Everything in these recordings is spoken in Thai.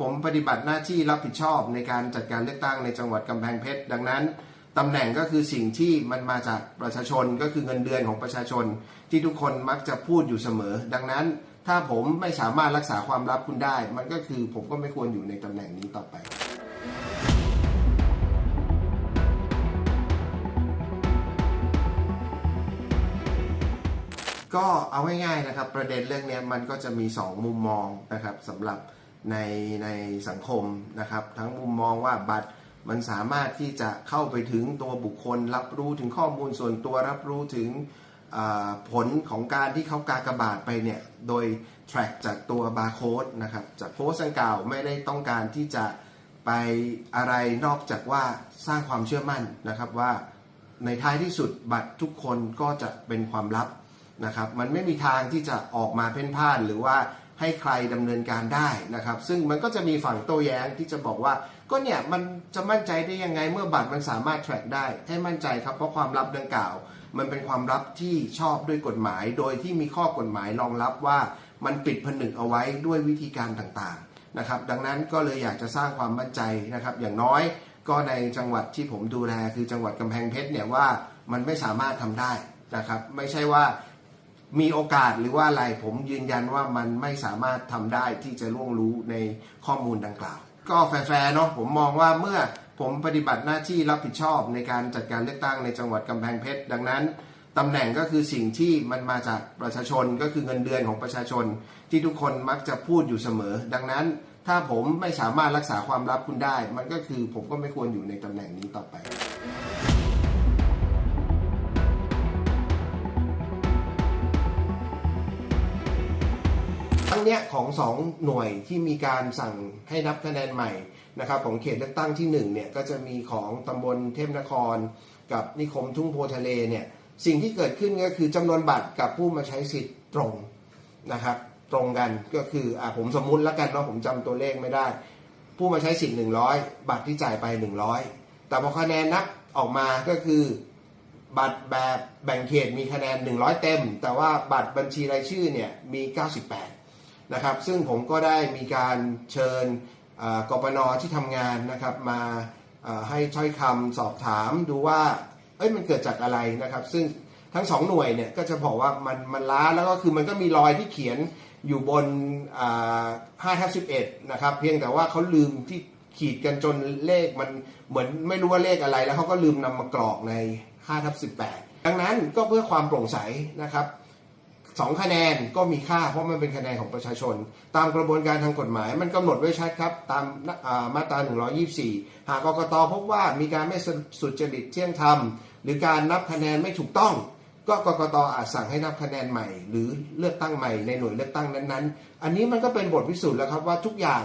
ผมปฏิบัติหน้าที่รับผิดชอบในการจัดการเลือกตั้งในจังหวัดกำแพงเพชร ดังนั้นตำแหน่งก็คือสิ่งที่มันมาจากประชาชนก็คือเงินเดือนของประชาชน ที่ทุกคนมักจะพูดอยู่เสมอ ดังนั้นถ้าผมไม่สามารถรักษาความลับคุณได้ มันก็คือผมก็ไม่ควรอยู่ในตำแหน่งนี้ต่อไปก็เอาง่ายๆนะครับ ประเด็นเรื่องนี้มันก็จะมี 2 มุมมองนะครับสำหรับ ในในสังคมนะครับ ทั้งมุมมองว่าบัตรมันสามารถที่จะเข้าไปถึงตัวบุคคล รับรู้ถึงข้อมูลส่วนตัวรับรู้ถึงผลของการที่เขากากบาทไปเนี่ย โดย track จากตัวบาร์โค้ดนะครับจากโพสต์ดังกล่าวไม่ได้ต้องการที่จะไปอะไรนอกจากว่าสร้างความเชื่อมั่นนะครับว่าในท้ายที่สุดบัตรทุกคนก็จะเป็นความลับนะครับ มันไม่มีทางที่จะออกมาเพ่นพ่านหรือว่า ให้ใครดำเนินการได้นะครับ ซึ่งมันก็จะมีฝั่งโต้แย้งที่จะบอกว่า ก็เนี่ยมันจะมั่นใจได้ยังไงเมื่อบัตรมันสามารถ track ได้ ให้มั่นใจครับเพราะความลับดังกล่าว มันเป็นความลับที่ชอบด้วยกฎหมาย โดยที่มีข้อกฎหมายรองรับว่ามันปิดผนึกเอาไว้ด้วยวิธีการต่างๆนะครับ ดังนั้นก็เลยอยากจะสร้างความมั่นใจนะครับ อย่างน้อยก็ในจังหวัดที่ผมดูแลคือจังหวัดกำแพงเพชรเนี่ยว่ามันไม่สามารถทำได้นะครับ ไม่ใช่ว่า มีโอกาสหรือว่าอะไรผมยืนยันว่ามันไม่สามารถทำได้ที่จะล่วงรู้ในข้อมูลดังกล่าว ก็แฟร์ๆเนาะผมมองว่าเมื่อผมปฏิบัติหน้าที่รับผิดชอบในการจัดการเลือกตั้งในจังหวัดกำแพงเพชร ดังนั้นตำแหน่งก็คือสิ่งที่มันมาจากประชาชนก็คือเงินเดือนของประชาชน ที่ทุกคนมักจะพูดอยู่เสมอ ดังนั้นถ้าผมไม่สามารถรักษาความลับคุณได้ มันก็คือผมก็ไม่ควรอยู่ในตำแหน่งนี้ต่อไป ทั้งเนี้ยของสองหน่วยที่มีการสั่งให้นับคะแนนใหม่นะครับของเขตเลือกตั้งที่หนึ่งเนี่ยก็จะมีของตำบลเทพนคร กับนิคมทุ่งโพทะเลเนี่ยสิ่งที่เกิดขึ้นก็คือจำนวนบัตรกับผู้มาใช้สิทธิ์ตรงนะครับตรงกันก็คืออะผมสมมุติแล้วกันว่าผมจำตัวเลขไม่ได้ ผู้มาใช้สิทธิ์ 100 บัตรที่จ่ายไป 100 แต่พอคะแนนนับออกมาก็คือบัตรแบบแบ่งเขตมีคะแนน 100 เต็ม แต่ว่าบัตรบัญชีรายชื่อเนี่ยมี 98 นะครับ ซึ่งผมก็ได้มีการเชิญกปนที่ทำงานนะครับมาให้ถ้อยคำสอบถามดูว่าเอ้ยมันเกิดจากอะไรนะครับ ซึ่งทั้งสองหน่วยเนี่ยก็จะบอกว่ามันมันล้าแล้วก็คือมันก็มีรอยที่เขียนอยู่บนห้าทับสิบเอ็ดนะครับ เพียงแต่ว่าเขาลืมที่ขีดกันจนเลขมันเหมือนไม่รู้ว่าเลขอะไร แล้วเขาก็ลืมนำมากรอกใน5ทับ18 ดังนั้นก็เพื่อความโปร่งใสนะครับ สองคะแนนก็มีค่า เพราะมันเป็นคะแนนของประชาชน ตามกระบวนการทางกฎหมาย มันกำหนดไว้ชัดครับ ตามอ่ามาตรา 124 หากกกตพบว่ามีการไม่สุจริตเที่ยงธรรม หรือการนับคะแนนไม่ถูกต้อง ก็กกตอาจสั่งให้นับคะแนนใหม่ หรือเลือกตั้งใหม่ในหน่วยเลือกตั้งนั้นๆ อันนี้มันก็เป็นบทพิสูจน์แล้วครับว่าทุกอย่าง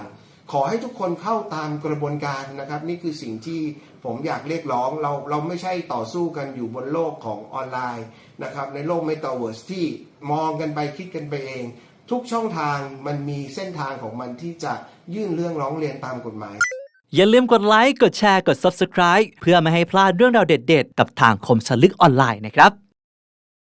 ขอให้ทุกคนเข้าตามกระบวนการนะครับ นี่คือสิ่งที่ผมอยากเรียกร้องเราเราไม่ใช่ต่อสู้กันอยู่บนโลกของออนไลน์นะครับในโลกเมตาเวิร์สที่มองกันไปคิดกันไปเอง ทุกช่องทางมันมีเส้นทางของมันที่จะยื่นเรื่องร้องเรียนตามกฎหมาย อย่าลืมกดไลค์กดแชร์กด Subscribe เพื่อไม่ให้พลาดเรื่องราวเด็ด ๆ กับทางคมสลึกออนไลน์นะครับ